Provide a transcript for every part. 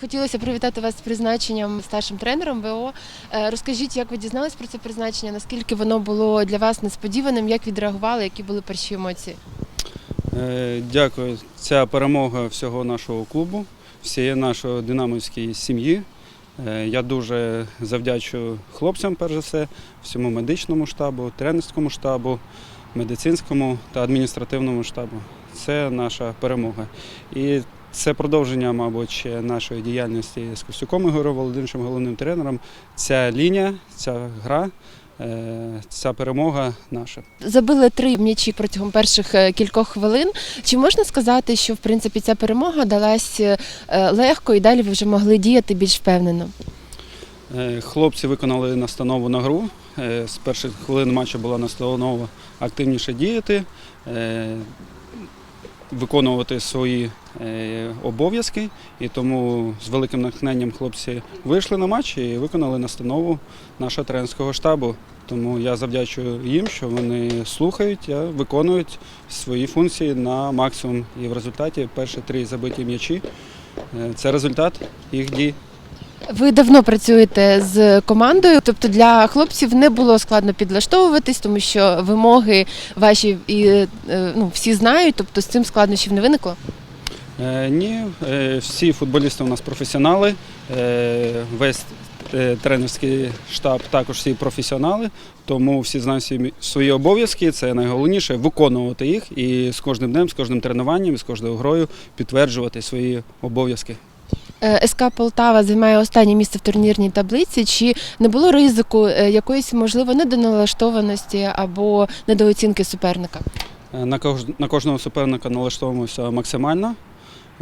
Хотілося привітати вас з призначенням старшим тренером ВО. Е, Розкажіть, як ви дізнались про це призначення? Наскільки воно було для вас несподіваним? Як відреагували? Які були перші емоції? Е, Дякую. Ця перемога всього нашого клубу, всієї нашої динамівської сім'ї. Е, Я дуже завдячую хлопцям, перш за все, всьому медичному штабу, тренерському штабу, медицинському та адміністративному штабу. Це наша перемога. І це продовження, мабуть, нашої діяльності з Костюком Ігорем Володимировичем, головним тренером. Ця лінія, ця гра, е, ця перемога наша. Забили три м'ячі протягом перших е, кількох хвилин. Чи можна сказати, що в принципі ця перемога далась е, легко і далі ви вже могли діяти більш впевнено? Хлопці виконали настанову на гру. З перших хвилин матчу була настанова активніше діяти, виконувати свої обов'язки. І тому з великим натхненням хлопці вийшли на матч і виконали настанову нашого тренерського штабу. Тому я завдячую їм, що вони слухають, виконують свої функції на максимум. І в результаті перші три забиті м'ячі е, це результат їх дій. Ви давно працюєте з командою, тобто для хлопців не було складно підлаштовуватись, тому що вимоги ваші і е, ну, всі знають, тобто з цим складнощів не виникло. Е, Ні, е, всі футболісти у нас професіонали, е, весь тренерський штаб також всі професіонали, тому всі знають свої- обов'язки. Це найголовніше виконувати їх і з кожним днем, з кожним тренуванням, з кожною грою підтверджувати свої обов'язки. СК Полтава займає останнє місце в турнірній таблиці. Чи не було ризику якоїсь можливо недоналаштованості або недооцінки суперника? На кожного суперника налаштовуємося максимально.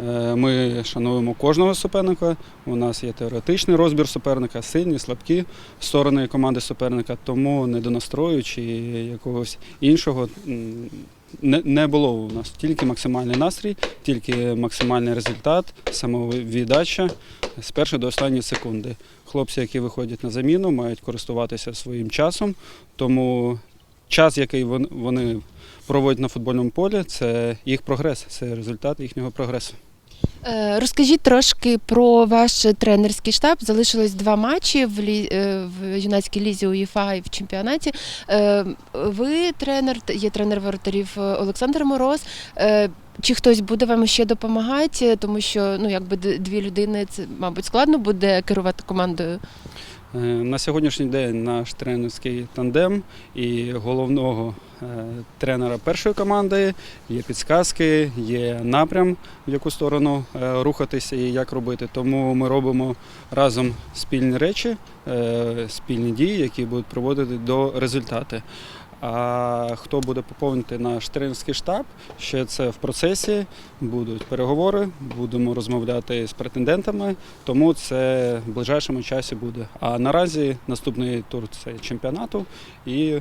Е, Ми шануємо кожного суперника. У нас є теоретичний розбір суперника, сильні, слабкі сторони команди суперника, тому не до настрою чи якогось іншого не, було у нас. Тільки максимальний настрій, тільки максимальний результат, самовіддача з першої до останньої секунди. Хлопці, які виходять на заміну, мають користуватися своїм часом, тому час, який вони проводять на футбольному полі, це їх прогрес, це результат їхнього прогресу. Е, Розкажіть трошки про ваш тренерський штаб. Залишилось два матчі в, лі... е, в юнацькій лізі УЄФА і в чемпіонаті. Е, Ви тренер, є тренер воротарів Олександр Мороз. Чи хтось буде вам ще допомагати, тому що ну якби дві людини це мабуть складно буде керувати командою. Е, На сьогоднішній день наш тренерський тандем і головного е, тренера першої команди є підсказки, є напрям, в яку сторону е, рухатися і як робити. Тому ми робимо разом спільні речі, спільні дії, які будуть приводити до результату. А хто буде поповнити наш тренерський штаб? Ще це в процесі. Будуть переговори, будемо розмовляти з претендентами, тому це в ближайшому часі буде. А наразі наступний тур це чемпіонату і,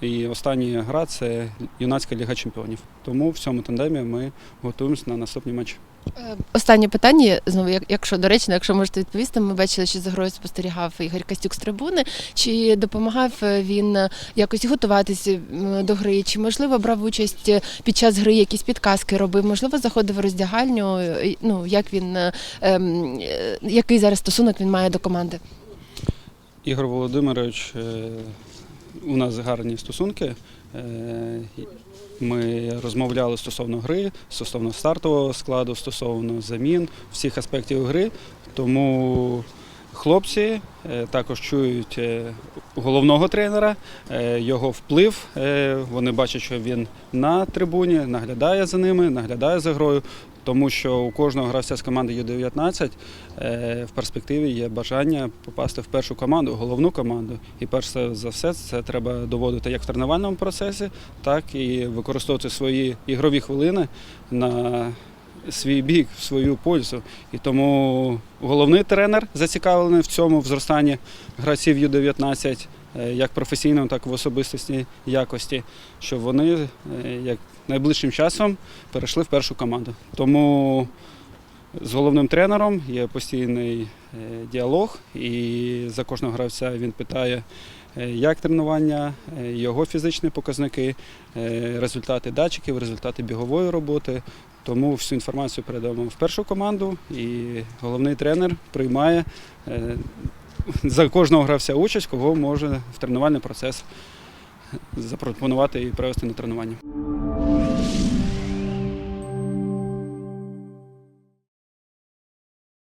і остання гра це юнацька ліга чемпіонів. Тому в цьому тандемі ми готуємося на наступні матчі. Е, Останнє питання знову, як- якщо доречно, якщо можете відповісти, ми бачили, що за грою спостерігав Ігор Костюк з трибуни. Чи допомагав е, він е, якось готуватися до гри? Чи можливо брав участь під час гри, якісь підказки робив? Можливо, заходив в роздягальню? Ну як він ем, який зараз стосунок він має до команди? Ігор Володимирович, у нас гарні стосунки. Е, Ми розмовляли стосовно гри, стосовно стартового складу, стосовно замін, всіх аспектів гри. Тому хлопці е, також чують е, головного тренера, його вплив. Вони бачать, що він на трибуні, наглядає за ними, наглядає за грою. Тому що у кожного гравця з команди Ю-19 е, в перспективі є бажання попасти в першу команду, головну команду. І перш за все це треба доводити як в тренувальному процесі, так і використовувати свої ігрові хвилини на свій бік, в свою пользу. І тому головний тренер зацікавлений в цьому в зростанні гравців Ю-19 е, як професійно, так і в особистісній якості, щоб вони е, як найближчим часом перейшли в першу команду. Тому з головним тренером є постійний е, діалог, і за кожного гравця він питає, е, як тренування, е, його фізичні показники, е, результати датчиків, результати бігової роботи. Тому всю інформацію передаємо в першу команду, і головний тренер приймає е, за кожного гравця участь, кого може в тренувальний процес запропонувати і привести на тренування.